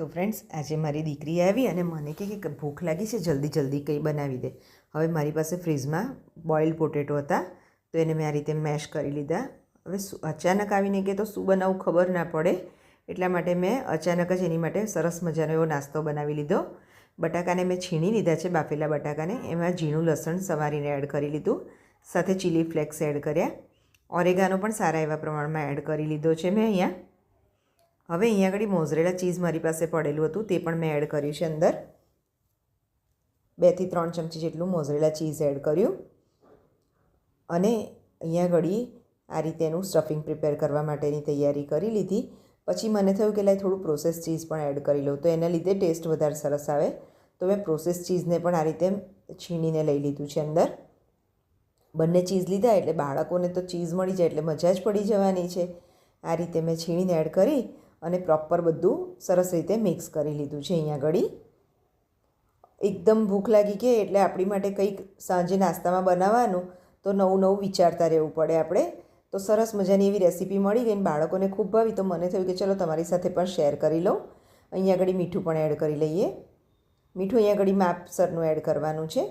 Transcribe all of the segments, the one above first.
તો ફ્રેન્ડ્સ આજે મારી દીકરી આવી અને મને કહે કે ભૂખ લાગી છે, જલ્દી જલ્દી કંઈ બનાવી દે. હવે મારી પાસે ફ્રીજમાં બોઇલ્ડ પોટેટો હતા, તો એને મેં આ રીતે મેશ કરી લીધા. હવે અચાનક આવીને કે તો શું બનાવવું ખબર ના પડે, એટલા માટે મેં અચાનક જ એની માટે સરસ મજાનો એવો નાસ્તો બનાવી લીધો. બટાકાને મેં છીણી લીધા છે, બાફેલા બટાકાને. એમાં ઝીણું લસણ સવારીને એડ કરી લીધું, સાથે ચીલી ફ્લેક્સ એડ કર્યા. ઓરેગાનો પણ સારા એવા પ્રમાણમાં એડ કરી લીધો છે મેં અહીંયા. હવે અહીંયા આગળ મોઝરેલા ચીઝ મારી પાસે પડેલું હતું, તે પણ મેં એડ કર્યું છે અંદર. બેથી ત્રણ ચમચી જેટલું મોઝરેલા ચીઝ એડ કર્યું. અને અહીંયા આગળ આ રીતે એનું સ્ટફિંગ પ્રિપેર કરવા માટેની તૈયારી કરી લીધી. પછી મને થયું કે લાય થોડું પ્રોસેસ ચીઝ પણ એડ કરી લઉં. તો એના લીધે ટેસ્ટ વધારે સરસ આવે. તો મેં પ્રોસેસ ચીઝને પણ આ રીતે છીણીને લઈ લીધું છે અંદર. બંને ચીઝ લીધા એટલે બાળકોને તો ચીઝ મળી જાય એટલે મજા જ પડી જવાની છે. આ રીતે મેં છીણીને એડ કરી. અને પ્રોપર બધું સરસ રીતે મિક્સ કરી લીધું છે અહીંયા આગળ એકદમ ભૂખ લાગી ગઈ એટલે આપણી માટે કંઈક સાંજે નાસ્તામાં બનાવવાનું, તો નવું નવું વિચારતા રહેવું પડે આપણે. તો સરસ મજાની એવી રેસીપી મળી ગઈ બાળકોને ખૂબ ભાવી, તો મને થયું કે ચલો તમારી સાથે પણ શેર કરી લઉં. અહીંયા આગળ મીઠું પણ એડ કરી લઈએ. મીઠું અહીંયા આગળ માપસરનું એડ કરવાનું છે.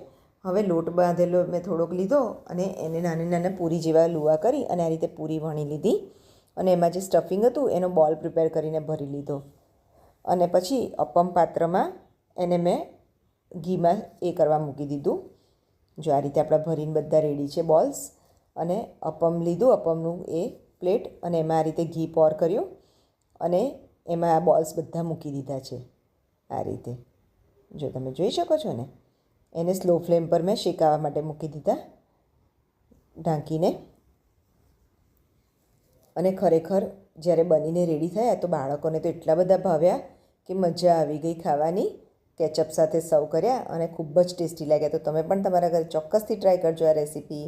હવે લોટ બાંધેલો મેં થોડોક લીધો અને એને નાની નાના પૂરી જેવા લુવા કરી અને આ રીતે પૂરી વણી લીધી. અને એમાં જે સ્ટફિંગ હતું, એનો બોલ પ્રિપેર કરીને ભરી લીધો. અને પછી અપમ પાત્રમાં એને મેં ઘીમાં એ કરવા મૂકી દીધું. જો આ રીતે આપણા ભરીને બધા રેડી છે બોલ્સ અને અપમ લીધું, અપમનું એ પ્લેટ અને એમાં આ રીતે ઘી પોર કર્યું. અને એમાં આ બોલ્સ બધા મૂકી દીધા છે. આ રીતે. જો તમે જોઈ શકો છો ને, એને સ્લો ફ્લેમ પર મેં શેકાવા માટે મૂકી દીધા. ઢાંકીને. અને ખરેખર જ્યારે બનીને રેડી થયા તો બાળકોને તો એટલા બધા ભાવ્યા કે મજા આવી ગઈ ખાવાની. કેચઅપ સાથે સર્વ કર્યા અને ખૂબ જ ટેસ્ટી લાગ્યા. તો તમે પણ તમારા ઘરે ચોક્કસથી ટ્રાય કરજો આ રેસીપી